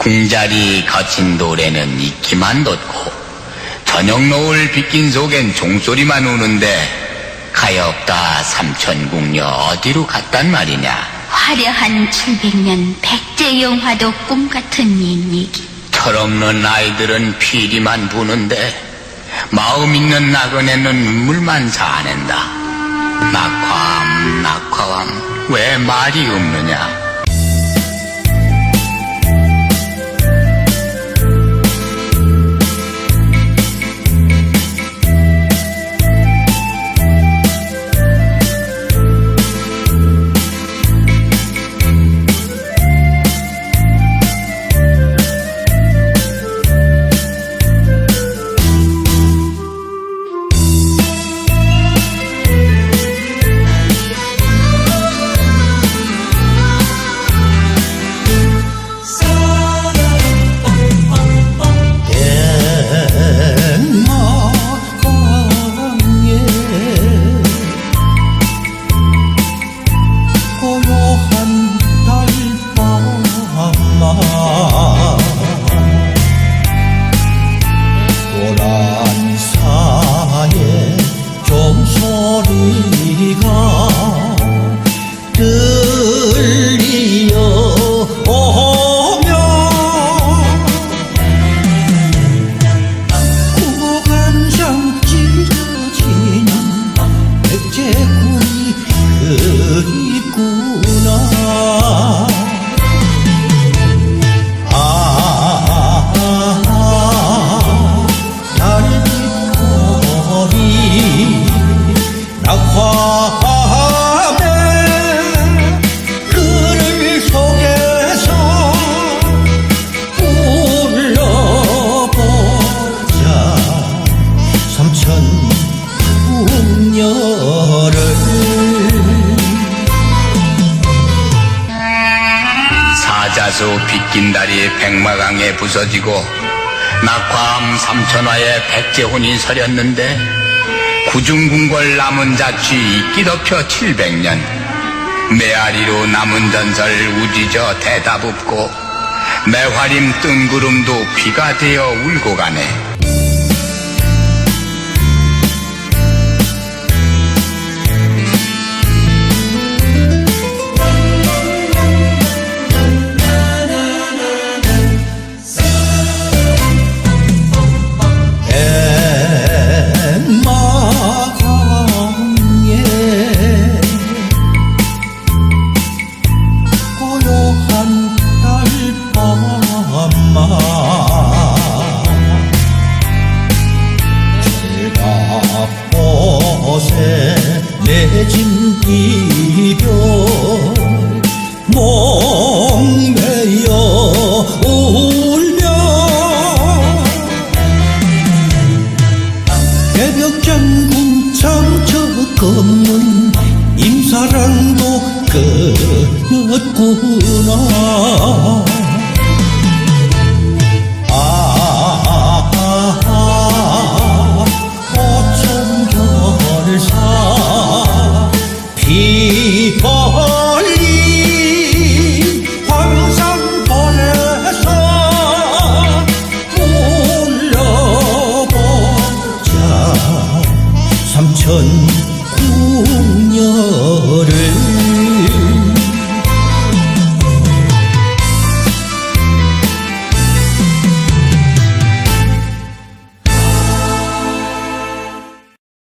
궁자리 거친 돌에는 이끼만 돋고 저녁 노을 빗긴 속엔 종소리만 우는데 가엾다 삼천궁녀 어디로 갔단 말이냐? 화려한 700년 백제 영화도 꿈 같은 일얘기. 철없는 아이들은 피리만 부는데 마음 있는 나그네는 눈물만 사낸다. 낙화암 낙화암 왜 말이 없느냐 사자수 빗긴 다리 백마강에 부서지고 낙화암 삼천화에 백제혼이 서렸는데 구중궁궐 남은 자취 이끼 덮여 700년. 메아리로 남은 전설 우지저 대답 없고 매화림 뜬구름도 비가 되어 울고 가네 없는 임사랑도 끊었구나. 아, 아, 어쩜 결사. 비가 삼천 우려를